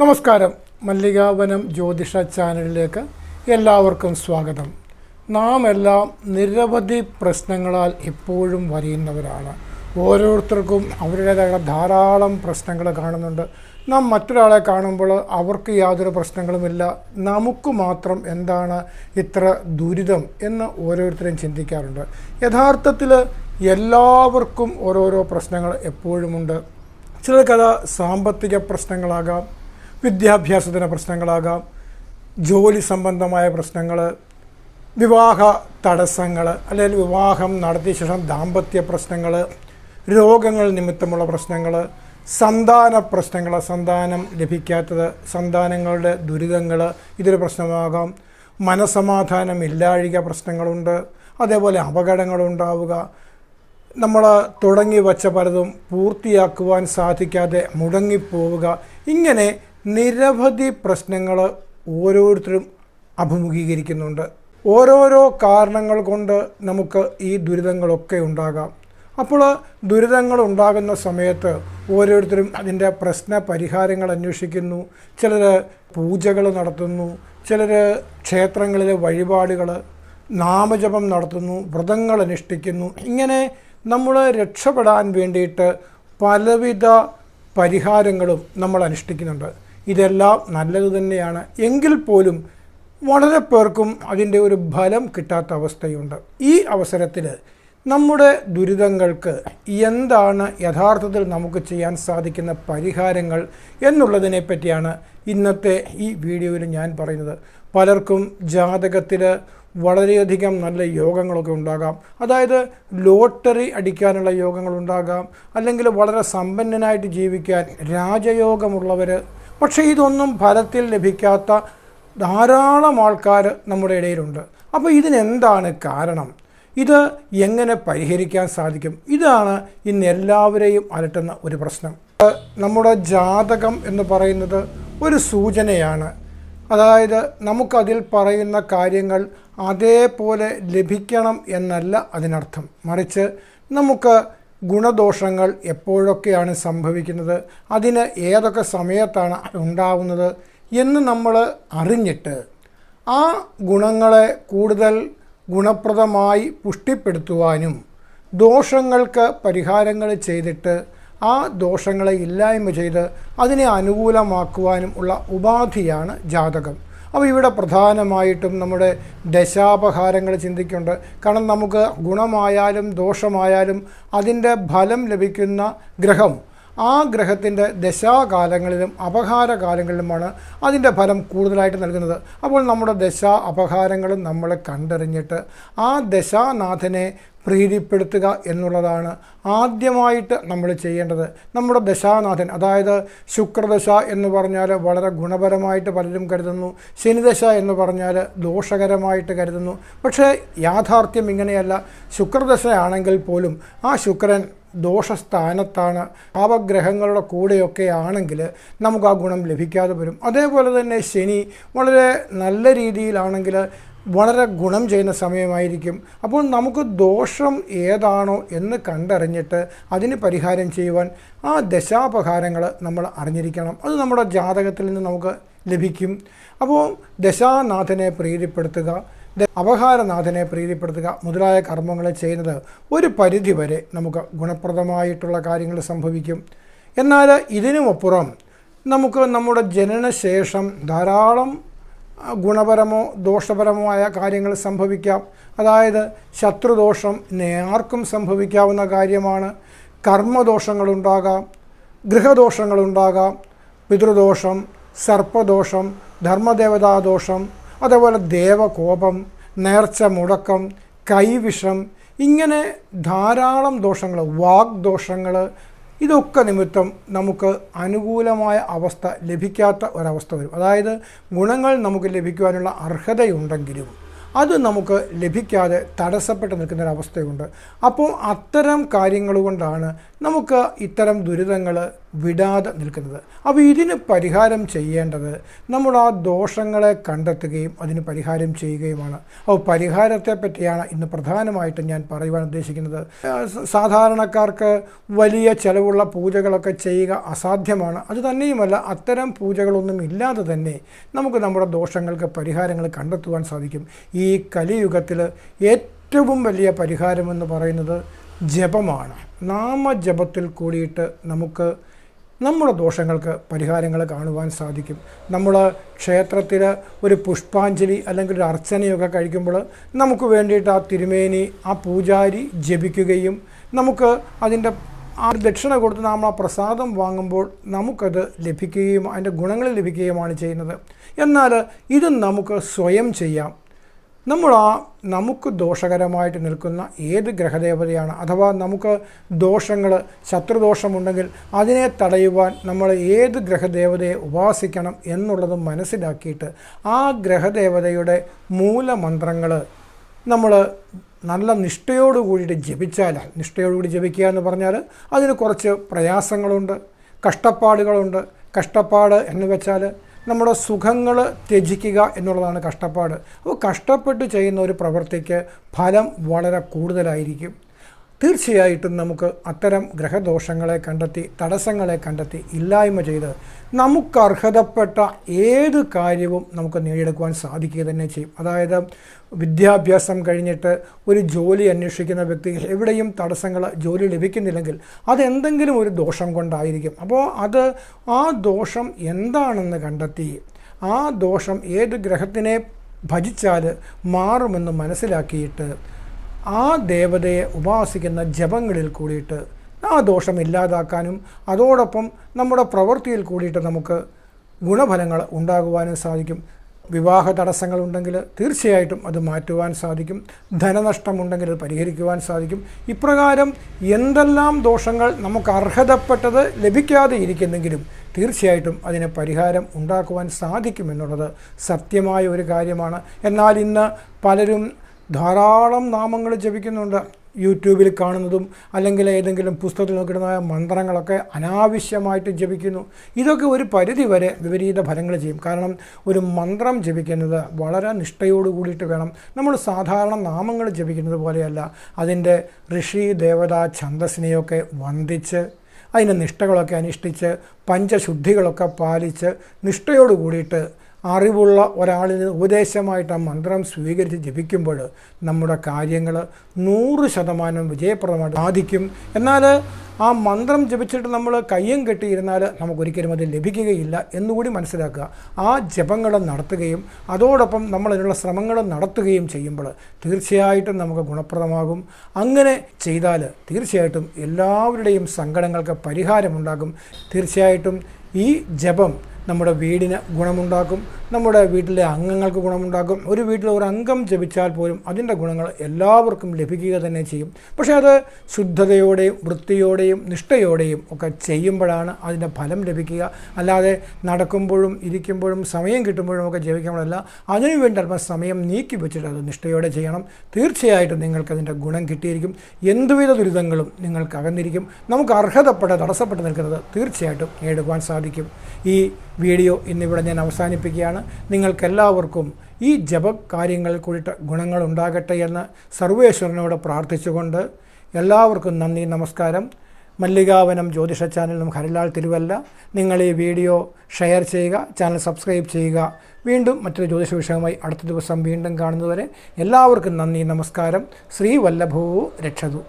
നമസ്കാരം. മല്ലികാവനം ജ്യോതിഷ ചാനലിലേക്ക് എല്ലാവർക്കും സ്വാഗതം. നാം എല്ലാം നിരവധി പ്രശ്നങ്ങളാൽ എപ്പോഴും വരയുന്നവരാണ്. ഓരോരുത്തർക്കും അവരുടേതായ ധാരാളം പ്രശ്നങ്ങൾ കാണുന്നുണ്ട്. നാം മറ്റൊരാളെ കാണുമ്പോൾ അവർക്ക് യാതൊരു പ്രശ്നങ്ങളുമില്ല. നമുക്ക് മാത്രം എന്താണ് ഇത്ര ദുരിതം എന്ന് ഓരോരുത്തരും ചിന്തിക്കാറുണ്ട്. യഥാർത്ഥത്തിൽ എല്ലാവർക്കും ഓരോരോ പ്രശ്നങ്ങൾ എപ്പോഴുമുണ്ട്. ചിലർക്കത് സാമ്പത്തിക പ്രശ്നങ്ങളാകാം വിദ്യാഭ്യാസത്തിന് പ്രശ്നങ്ങളാകാം ജോലി സംബന്ധമായ പ്രശ്നങ്ങൾ വിവാഹ തടസ്സങ്ങൾ അല്ലെങ്കിൽ വിവാഹം നടത്തിയ ശേഷം ദാമ്പത്യ പ്രശ്നങ്ങൾ രോഗങ്ങൾ നിമിത്തമുള്ള പ്രശ്നങ്ങൾ സന്താന പ്രശ്നങ്ങൾ സന്താനം ലഭിക്കാത്തത് സന്താനങ്ങളുടെ ദുരിതങ്ങൾ ഇതൊരു പ്രശ്നമാകാം. മനസമാധാനം ഇല്ലാഴിക പ്രശ്നങ്ങളുണ്ട് അതേപോലെ അപകടങ്ങളുണ്ടാവുക. നമ്മൾ തുടങ്ങി വച്ച പലതും പൂർത്തിയാക്കുവാൻ സാധിക്കാതെ മുടങ്ങിപ്പോവുക. ഇങ്ങനെ നിരവധി പ്രശ്നങ്ങൾ ഓരോരുത്തരും അഭിമുഖീകരിക്കുന്നുണ്ട്. ഓരോരോ കാരണങ്ങൾ കൊണ്ട് നമുക്ക് ഈ ദുരിതങ്ങളൊക്കെ ഉണ്ടാകാം. അപ്പോൾ ദുരിതങ്ങൾ ഉണ്ടാകുന്ന സമയത്ത് ഓരോരുത്തരും അതിന്റെ പ്രശ്ന പരിഹാരങ്ങൾ അന്വേഷിക്കുന്നു. ചിലർ പൂജകൾ നടത്തുന്നു. ചിലർ ക്ഷേത്രങ്ങളിലെ വഴിപാടുകൾ നാമജപം നടത്തുന്നു വ്രതങ്ങൾ അനുഷ്ഠിക്കുന്നു. ഇങ്ങനെ നമ്മൾ രക്ഷപ്പെടാൻ വേണ്ടിയിട്ട് പലവിധ പരിഹാരങ്ങളും നമ്മൾ അനുഷ്ഠിക്കുന്നുണ്ട്. ഇതെല്ലാം നല്ലത് തന്നെയാണ്. എങ്കിൽ പോലും വളരെ പേർക്കും അതിന്റെ ഒരു ഫലം കിട്ടാത്ത അവസ്ഥയുണ്ട്. ഈ അവസരത്തിൽ നമ്മുടെ ദുരിതങ്ങൾക്ക് എന്താണ് യഥാർത്ഥത്തിൽ നമുക്ക് ചെയ്യാൻ സാധിക്കുന്ന പരിഹാരങ്ങൾ എന്നുള്ളതിനെ പറ്റിയാണ് ഇന്നത്തെ ഈ വീഡിയോയിൽ ഞാൻ പറയുന്നത്. പലർക്കും ജാതകത്തിൽ വളരെയധികം നല്ല യോഗങ്ങളൊക്കെ ഉണ്ടാകാം. അതായത് ലോട്ടറി അടിക്കാനുള്ള യോഗങ്ങളുണ്ടാകാം. അല്ലെങ്കിൽ വളരെ സമ്പന്നനായിട്ട് ജീവിക്കാൻ രാജയോഗമുള്ളവർ പക്ഷേ ഇതൊന്നും ഫലത്തിൽ ലഭിക്കാത്ത ധാരാളം ആൾക്കാർ നമ്മുടെ ഇടയിലുണ്ട്. അപ്പോൾ ഇതിനെന്താണ് കാരണം? ഇത് എങ്ങനെ പരിഹരിക്കാൻ സാധിക്കും? ഇതാണ് ഇന്ന് എല്ലാവരെയും അലട്ടുന്ന ഒരു പ്രശ്നം. നമ്മുടെ ജാതകം എന്ന് പറയുന്നത് ഒരു സൂചനയാണ്. അതായത് നമുക്കതിൽ പറയുന്ന കാര്യങ്ങൾ അതേപോലെ ലഭിക്കണം എന്നല്ല അതിനർത്ഥം. മറിച്ച് നമുക്ക് ഗുണദോഷങ്ങൾ എപ്പോഴൊക്കെയാണ് സംഭവിക്കുന്നത്? അതിന് ഏതൊക്കെ സമയത്താണ് ഉണ്ടാവുന്നത് എന്ന് നമ്മൾ അറിഞ്ഞിട്ട് ആ ഗുണങ്ങളെ കൂടുതൽ ഗുണപ്രദമായി പുഷ്ടിപ്പെടുത്തുവാനും ദോഷങ്ങൾക്ക് പരിഹാരങ്ങൾ ചെയ്തിട്ട് ആ ദോഷങ്ങളെ ഇല്ലായ്മ ചെയ്ത് അതിനെ അനുകൂലമാക്കുവാനും ഉള്ള ഉപാധിയാണ് ജാതകം. അപ്പോൾ ഇവിടെ പ്രധാനമായിട്ടും നമ്മുടെ ദശാപഹാരങ്ങൾ ചിന്തിക്കുന്നുണ്ട്. കാരണം നമുക്ക് ഗുണമായാലും ദോഷമായാലും അതിന്റെ ഫലം ലഭിക്കുന്ന ഗ്രഹം ആ ഗ്രഹത്തിന്റെ ദശാകാലങ്ങളിലും അപഹാര കാലങ്ങളിലുമാണ് അതിന്റെ ഫലം കൂടുതലായിട്ട് നൽകുന്നത്. അപ്പോൾ നമ്മുടെ ദശാ അപഹാരങ്ങളും നമ്മൾ കണ്ടറിഞ്ഞിട്ട് ആ ദശാനാഥനെ പ്രീതിപ്പെടുത്തുക എന്നുള്ളതാണ് ആദ്യമായിട്ട് നമ്മൾ ചെയ്യേണ്ടത്. നമ്മുടെ ദശാനാഥൻ അതായത് ശുക്രദശ എന്ന് പറഞ്ഞാൽ വളരെ ഗുണപരമായിട്ട് പലരും കരുതുന്നു. ശനിദശ എന്ന് പറഞ്ഞാൽ ദോഷകരമായിട്ട് കരുതുന്നു. പക്ഷേ യാഥാർത്ഥ്യം ഇങ്ങനെയല്ല. ശുക്രദശയാണെങ്കിൽ പോലും ആ ശുക്രൻ ദോഷസ്ഥാനത്താണ്. പാപഗ്രഹങ്ങളുടെ കൂടെയൊക്കെ ആണെങ്കിൽ നമുക്ക് ആ ഗുണം ലഭിക്കാതെ വരും. അതേപോലെ തന്നെ ശനി വളരെ നല്ല രീതിയിലാണെങ്കിൽ വളരെ ഗുണം ചെയ്യുന്ന സമയമായിരിക്കും. അപ്പോൾ നമുക്ക് ദോഷം ഏതാണോ എന്ന് കണ്ടറിഞ്ഞിട്ട് അതിന് പരിഹാരം ചെയ്യുവാൻ ആ ദശാപഹാരങ്ങൾ നമ്മൾ അറിഞ്ഞിരിക്കണം. അത് നമ്മുടെ ജാതകത്തിൽ നിന്ന് നമുക്ക് ലഭിക്കും. അപ്പോൾ ദശാനാഥനെ പ്രീതിപ്പെടുത്തുക. അപഹാരനാഥനെ പ്രീതിപ്പെടുത്തുക മുതലായ കർമ്മങ്ങൾ ചെയ്യുന്നത് ഒരു പരിധി വരെ നമുക്ക് ഗുണപ്രദമായിട്ടുള്ള കാര്യങ്ങൾ സംഭവിക്കും. എന്നാൽ ഇതിനുമപ്പുറം നമുക്ക് നമ്മുടെ ജനനശേഷം ധാരാളം ഗുണപരമോ ദോഷപരമോ ആയ കാര്യങ്ങൾ സംഭവിക്കാം. അതായത് ശത്രുദോഷം ആർക്കും സംഭവിക്കാവുന്ന കാര്യമാണ്. കർമ്മദോഷങ്ങളുണ്ടാകാം ഗൃഹദോഷങ്ങളുണ്ടാകാം പിതൃദോഷം സർപ്പദോഷം ധർമ്മദേവതാദോഷം അതേപോലെ ദേവകോപം നേർച്ച മുടക്കം കൈവിഷം ഇങ്ങനെ ധാരാളം ദോഷങ്ങൾ വാഗ്ദോഷങ്ങൾ ഇതൊക്കെ നിമിത്തം നമുക്ക് അനുകൂലമായ അവസ്ഥ ലഭിക്കാത്ത ഒരവസ്ഥ വരും. അതായത് ഗുണങ്ങൾ നമുക്ക് ലഭിക്കുവാനുള്ള അർഹതയുണ്ടെങ്കിലും അത് നമുക്ക് ലഭിക്കാതെ തടസ്സപ്പെട്ട് നിൽക്കുന്ന അവസ്ഥയുണ്ട് അപ്പോൾ അത്തരം കാര്യങ്ങൾ കൊണ്ടാണ് നമുക്ക് ഇത്തരം ദുരിതങ്ങൾ വിടാതെ നിൽക്കുന്നത്. അപ്പോൾ ഇതിന് പരിഹാരം ചെയ്യേണ്ടത് നമ്മൾ ആ ദോഷങ്ങളെ കണ്ടെത്തുകയും അതിന് പരിഹാരം ചെയ്യുകയുമാണ്. അപ്പോൾ പരിഹാരത്തെ പറ്റിയാണ് ഇന്ന് പ്രധാനമായിട്ടും ഞാൻ പറയുവാൻ ഉദ്ദേശിക്കുന്നത്. സാധാരണക്കാർക്ക് വലിയ ചെലവുള്ള പൂജകളൊക്കെ ചെയ്യുക അസാധ്യമാണ്. അത് തന്നെയുമല്ല അത്തരം പൂജകളൊന്നും ഇല്ലാതെ തന്നെ നമുക്ക് നമ്മുടെ ദോഷങ്ങൾക്ക് പരിഹാരങ്ങൾ കണ്ടെത്തുവാൻ സാധിക്കും. ഈ കലിയുഗത്തിൽ ഏറ്റവും വലിയ പരിഹാരമെന്ന് പറയുന്നത് ജപമാണ്. നാമജപത്തിൽ കൂടിയിട്ട് നമുക്ക് നമ്മുടെ ദോഷങ്ങൾക്ക് പരിഹാരങ്ങൾ കാണുവാൻ സാധിക്കും. നമ്മൾ ക്ഷേത്രത്തിൽ ഒരു പുഷ്പാഞ്ജലി അല്ലെങ്കിൽ ഒരു അർച്ചനയൊക്കെ കഴിക്കുമ്പോൾ നമുക്ക് വേണ്ടിയിട്ട് ആ തിരുമേനി ആ പൂജാരി ജപിക്കുകയും നമുക്ക് അതിന്റെ ആ ദക്ഷിണ കൊടുത്ത് നമ്മൾ ആ പ്രസാദം വാങ്ങുമ്പോൾ നമുക്കത് ലഭിക്കുകയും അതിന്റെ ഗുണങ്ങൾ ലഭിക്കുകയുമാണ് ചെയ്യുന്നത്. എന്നാൽ ഇത് നമുക്ക് സ്വയം ചെയ്യാം. നമ്മൾ ആ നമുക്ക് ദോഷകരമായിട്ട് നിൽക്കുന്ന ഏത് ഗ്രഹദേവതയാണ്? അഥവാ നമുക്ക് ദോഷങ്ങൾ ശത്രുദോഷമുണ്ടെങ്കിൽ അതിനെ തടയുവാൻ നമ്മൾ ഏത് ഗ്രഹദേവതയെ ഉപാസിക്കണം എന്നുള്ളത് മനസ്സിലാക്കിയിട്ട് ആ ഗ്രഹദേവതയുടെ മൂലമന്ത്രങ്ങൾ നമ്മൾ നല്ല നിഷ്ഠയോട് കൂടിയിട്ട് ജപിച്ചാൽ നിഷ്ഠയോടുകൂടി ജപിക്കുക എന്ന് പറഞ്ഞാൽ അതിന് കുറച്ച് പ്രയാസങ്ങളുണ്ട് കഷ്ടപ്പാടുകളുണ്ട്. കഷ്ടപ്പാട് എന്ന് വെച്ചാൽ നമ്മുടെ സുഖങ്ങൾ ത്യജിക്കുക എന്നുള്ളതാണ് കഷ്ടപ്പാട്. അപ്പോൾ കഷ്ടപ്പെട്ട് ചെയ്യുന്ന ഒരു പ്രവൃത്തിക്ക് ഫലം വളരെ കൂടുതലായിരിക്കും. തീർച്ചയായിട്ടും നമുക്ക് അത്തരം ഗ്രഹദോഷങ്ങളെ കണ്ടെത്തി തടസ്സങ്ങളെ കണ്ടെത്തി ഇല്ലായ്മ ചെയ്ത് നമുക്ക് അർഹതപ്പെട്ട ഏത് കാര്യവും നമുക്ക് നേടിയെടുക്കുവാൻ സാധിക്കുക തന്നെ ചെയ്യും. അതായത് വിദ്യാഭ്യാസം കഴിഞ്ഞിട്ട് ഒരു ജോലി അന്വേഷിക്കുന്ന വ്യക്തി എവിടെയും തടസ്സങ്ങൾ ജോലി ലഭിക്കുന്നില്ലെങ്കിൽ അതെന്തെങ്കിലും ഒരു ദോഷം കൊണ്ടായിരിക്കും. അപ്പോൾ അത് ആ ദോഷം എന്താണെന്ന് കണ്ടെത്തി ആ ദോഷം ഏത് ഗ്രഹത്തിനെ ഭജിച്ചാൽ മാറുമെന്ന് മനസ്സിലാക്കിയിട്ട് ആ ദേവതയെ ഉപാസിക്കുന്ന ജപങ്ങളിൽ കൂടിയിട്ട് ആ ദോഷം ഇല്ലാതാക്കാനും അതോടൊപ്പം നമ്മുടെ പ്രവൃത്തിയിൽ കൂടിയിട്ട് നമുക്ക് ഗുണഫലങ്ങൾ ഉണ്ടാകുവാനും സാധിക്കും. വിവാഹ തടസ്സങ്ങളുണ്ടെങ്കിൽ തീർച്ചയായിട്ടും അത് മാറ്റുവാൻ സാധിക്കും. ധനനഷ്ടമുണ്ടെങ്കിൽ അത് പരിഹരിക്കുവാൻ സാധിക്കും. ഇപ്രകാരം എന്തെല്ലാം ദോഷങ്ങൾ നമുക്ക് അർഹതപ്പെട്ടത് ലഭിക്കാതെ ഇരിക്കുന്നെങ്കിലും തീർച്ചയായിട്ടും അതിന് പരിഹാരം ഉണ്ടാക്കുവാൻ സാധിക്കുമെന്നുള്ളത് സത്യമായ ഒരു കാര്യമാണ്. എന്നാൽ ഇന്ന് പലരും ധാരാളം നാമങ്ങൾ ജപിക്കുന്നുണ്ട്. യൂട്യൂബിൽ കാണുന്നതും അല്ലെങ്കിൽ ഏതെങ്കിലും പുസ്തകത്തിൽ നോക്കിയിടുന്ന മന്ത്രങ്ങളൊക്കെ അനാവശ്യമായിട്ട് ജപിക്കുന്നു. ഇതൊക്കെ ഒരു പരിധി വരെ വിപരീത ഫലങ്ങൾ ചെയ്യും. കാരണം ഒരു മന്ത്രം ജപിക്കുന്നത് വളരെ നിഷ്ഠയോട് കൂടിയിട്ട് വേണം. നമ്മൾ സാധാരണ നാമങ്ങൾ ജപിക്കുന്നത് പോലെയല്ല. അതിന്റെ ഋഷി ദേവത ഛന്ദസ്സിനെയൊക്കെ വന്ദിച്ച് അതിന്റെ നിഷ്ഠകളൊക്കെ അനുഷ്ഠിച്ച് പഞ്ചശുദ്ധികളൊക്കെ പാലിച്ച് നിഷ്ഠയോട് കൂടിയിട്ട് അറിവുള്ള ഒരാളിൽ ഉപദേശമായിട്ട് ആ മന്ത്രം സ്വീകരിച്ച് ജപിക്കുമ്പോൾ നമ്മുടെ കാര്യങ്ങൾ നൂറ് ശതമാനം വിജയപ്രദമായിട്ട് സാധിക്കും. എന്നാൽ ആ മന്ത്രം ജപിച്ചിട്ട് നമ്മൾ കയ്യും കെട്ടിയിരുന്നാൽ നമുക്കൊരിക്കലും അത് ലഭിക്കുകയില്ല എന്നുകൂടി മനസ്സിലാക്കുക. ആ ജപങ്ങൾ നടത്തുകയും അതോടൊപ്പം നമ്മൾ അതിനുള്ള ശ്രമങ്ങൾ നടത്തുകയും ചെയ്യുമ്പോൾ തീർച്ചയായിട്ടും നമുക്ക് ഗുണപ്രദമാകും. അങ്ങനെ ചെയ്താൽ തീർച്ചയായിട്ടും എല്ലാവരുടെയും സങ്കടങ്ങൾക്ക് പരിഹാരമുണ്ടാകും. തീർച്ചയായിട്ടും ഈ ജപം നമ്മുടെ വീടിന് ഗുണമുണ്ടാക്കും നമ്മുടെ വീട്ടിലെ അംഗങ്ങൾക്ക് ഗുണമുണ്ടാക്കും. ഒരു വീട്ടിൽ ഒരു അംഗം ജപിച്ചാൽ പോലും അതിന്റെ ഗുണങ്ങൾ എല്ലാവർക്കും ലഭിക്കുക തന്നെ ചെയ്യും. പക്ഷേ അത് ശുദ്ധതയോടെയും വൃത്തിയോടെയും നിഷ്ഠയോടെയും ഒക്കെ ചെയ്യുമ്പോഴാണ് അതിന്റെ ഫലം ലഭിക്കുക. അല്ലാതെ നടക്കുമ്പോഴും ഇരിക്കുമ്പോഴും സമയം കിട്ടുമ്പോഴും ഒക്കെ ജപിക്കുമ്പോഴല്ല അതിനുവേണ്ടി അല്പം സമയം നീക്കി വെച്ചിട്ട് അത് നിഷ്ഠയോടെ ചെയ്യണം. തീർച്ചയായിട്ടും നിങ്ങൾക്കതിന്റെ ഗുണം കിട്ടിയിരിക്കും. എന്തുവിധ ദുരിതങ്ങളും നിങ്ങൾക്ക് അകന്നിരിക്കും നമുക്ക് അർഹതപ്പെട്ട തടസ്സപ്പെട്ട് നിൽക്കുന്നത് തീർച്ചയായിട്ടും നേടുവാൻ സാധിക്കും. ഈ വീഡിയോ ഇന്നിവിടെ ഞാൻ അവസാനിപ്പിക്കുകയാണ്. നിങ്ങൾക്കെല്ലാവർക്കും ഈ ജപകാര്യങ്ങളിൽ കൂടിയിട്ട് ഗുണങ്ങൾ ഉണ്ടാകട്ടെ എന്ന് സർവേശ്വരനോട് പ്രാർത്ഥിച്ചുകൊണ്ട് എല്ലാവർക്കും നന്ദി നമസ്കാരം. മല്ലികാവനം ജ്യോതിഷ ചാനലും ഹരിലാൽ തിരുവല്ല. നിങ്ങൾ ഈ വീഡിയോ ഷെയർ ചെയ്യുക ചാനൽ സബ്സ്ക്രൈബ് ചെയ്യുക. വീണ്ടും മറ്റൊരു ജ്യോതിഷ വിഷയവുമായി അടുത്ത ദിവസം വീണ്ടും കാണുന്നതുവരെ എല്ലാവർക്കും നന്ദി നമസ്കാരം. ശ്രീ വല്ലഭൂ രക്ഷതു.